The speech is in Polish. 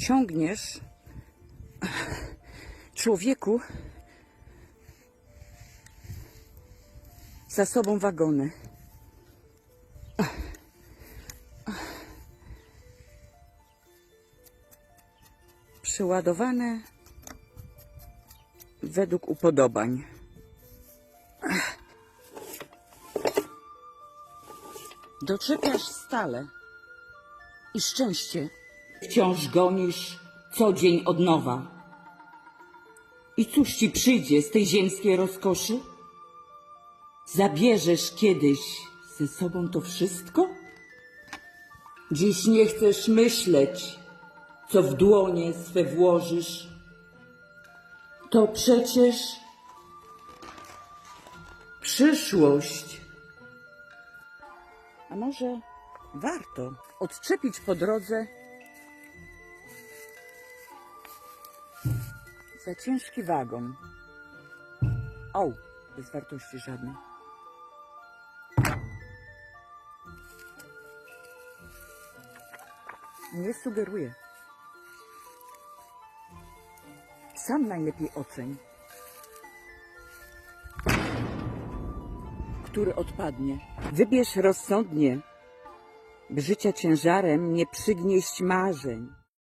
ciągniesz człowieku za sobą wagony. Przeładowane według upodobań. Doczepiasz stale i szczęście wciąż gonisz co dzień od nowa. I cóż ci przyjdzie z tej ziemskiej rozkoszy? Zabierzesz kiedyś ze sobą to wszystko? Dziś nie chcesz myśleć, co w dłonie swe włożysz. To przecież przyszłość. A może warto odczepić po drodze za ciężki wagon. Au, bez wartości żadnej. Nie sugeruję. Sam najlepiej oceń, który odpadnie. Wybierz rozsądnie, życia ciężarem nie przygnieść marzeń.